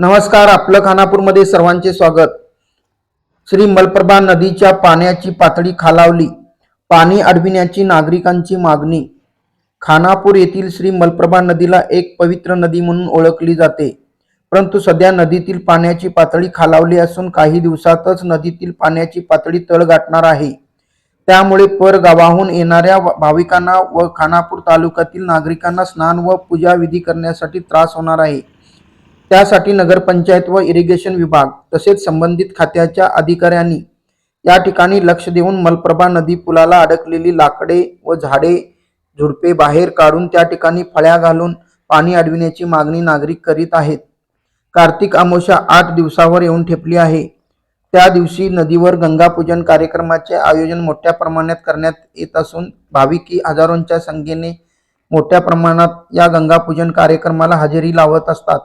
नमस्कार आपलं खानापूरमध्ये सर्वांचे स्वागत. श्री मलप्रभा नदीच्या पाण्याची पातळी खालावली. पाणी अडविण्याची नागरिकांची मागणी. खानापूर येथील श्री मलप्रभा नदीला एक पवित्र नदी म्हणून ओळखली जाते. परंतु सध्या नदीतील पाण्याची पातळी खालावली असून काही दिवसातच नदीतील पाण्याची पातळी तळ गाठणार आहे. त्यामुळे परगावाहून येणाऱ्या भाविकांना व खानापूर तालुक्यातील नागरिकांना स्नान व पूजा विधी करण्यासाठी त्रास होणार आहे. त्यासाठी नगरपंचायत व इरिगेशन विभाग तसेच संबंधित खात्याच्या अधिकाऱ्यांनी या ठिकाणी लक्ष देऊन मलप्रभा नदी पुलाला अडकलेली लाकडे व झाडे झुडपे बाहेर काढून त्या ठिकाणी फळ्या घालून पाणी अडविण्याची मागणी नागरिक करीत आहेत. कार्तिक आमोशा आठ दिवसावर येऊन ठेपली आहे. त्या दिवशी नदीवर गंगापूजन कार्यक्रमाचे आयोजन मोठ्या प्रमाणात करण्यात येत असून भाविकी हजारोंच्या संख्येने मोठ्या प्रमाणात या गंगापूजन कार्यक्रमाला हजेरी लावत असतात.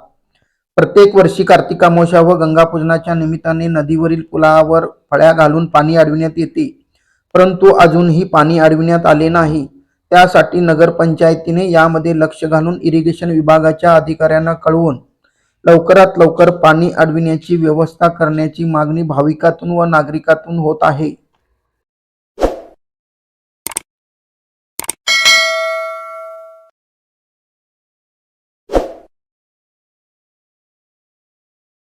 प्रत्येक वर्षी कार्तिक अमावस्या व गंगापूजनाच्या निमित्ताने नदीवरील पुलावर फळ्या घालून पाणी अडविण्यात येते. परंतु अजूनही पाणी अडविण्यात आले नाही. त्यासाठी नगरपंचायतीने यामध्ये लक्ष घालून इरिगेशन विभागाच्या अधिकाऱ्यांना कळवून लवकरात लवकर पाणी अडविण्याची व्यवस्था करण्याची मागणी भाविकातून व नागरिकातून होत आहे.